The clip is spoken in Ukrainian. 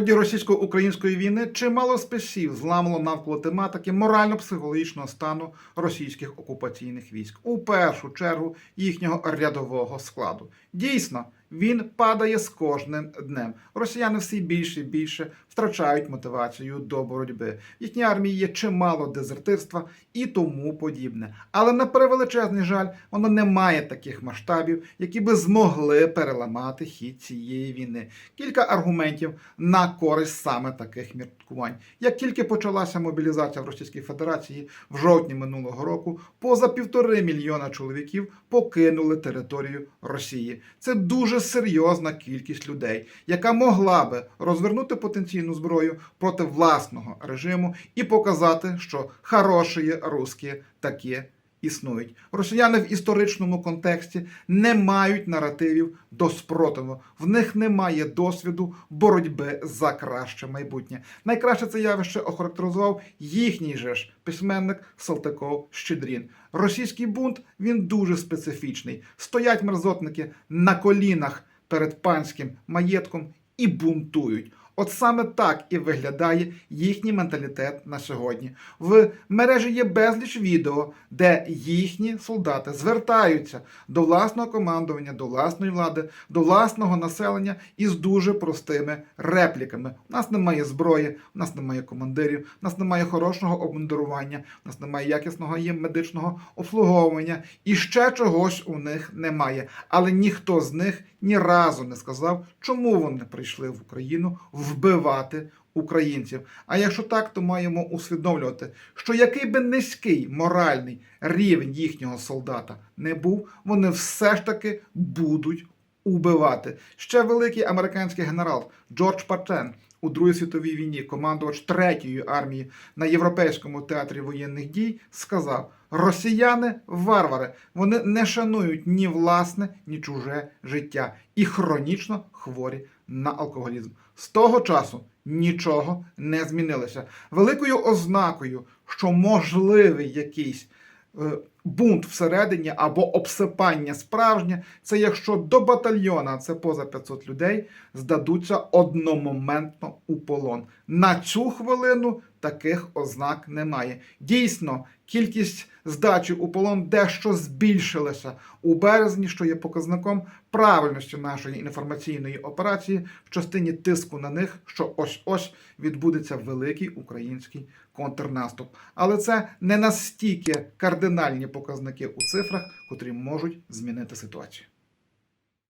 ході російсько-української війни чимало списів зламало навколо тематики морально-психологічного стану російських окупаційних військ, у першу чергу їхнього рядового складу. Дійсно, він падає з кожним днем. Росіяни все більше і більше втрачають мотивацію до боротьби. В їхній армії є чимало дезертирства і тому подібне. Але на превеличезний жаль, воно не має таких масштабів, які би змогли переламати хід цієї війни. Кілька аргументів на користь саме таких міркувань. Як тільки почалася мобілізація в Російській Федерації в жовтні минулого року, поза півтори мільйона чоловіків покинули територію Росії. Це дуже серйозна кількість людей, яка могла би розвернути потенційну зброю проти власного режиму і показати, що хороші русські такі існують. Росіяни в історичному контексті не мають наративів до спротиву. В них немає досвіду боротьби за краще майбутнє. Найкраще це явище охарактеризував їхній же ж письменник Салтиков Щедрін. Російський бунт він дуже специфічний. Стоять мерзотники на колінах перед панським маєтком і бунтують. От саме так і виглядає їхній менталітет на сьогодні. В мережі є безліч відео, де їхні солдати звертаються до власного командування, до власної влади, до власного населення із дуже простими репліками. У нас немає зброї, у нас немає командирів, у нас немає хорошого обмундирування, у нас немає якісного є медичного обслуговування і ще чогось у них немає. Але ніхто з них ні разу не сказав, чому вони прийшли в Україну вбивати українців. А якщо так, то маємо усвідомлювати, що який би низький моральний рівень їхнього солдата не був, вони все ж таки будуть убивати. Ще великий американський генерал Джордж Патен у Другій світовій війні, командувач третьої армії на Європейському театрі воєнних дій, сказав: Росіяни варвари, вони не шанують ні власне, ні чуже життя і хронічно хворі на алкоголізм. З того часу нічого не змінилося. Великою ознакою, що можливий якийсь е, бунт всередині або обсипання справжнє, це якщо до батальйона, це поза 500 людей, здадуться одномоментно у полон. На цю хвилину таких ознак немає. Дійсно, кількість здачі у полон дещо збільшилася у березні, що є показником правильності нашої інформаційної операції в частині тиску на них, що ось ось відбудеться великий український контрнаступ. Але це не настільки кардинальні показники у цифрах, котрі можуть змінити ситуацію.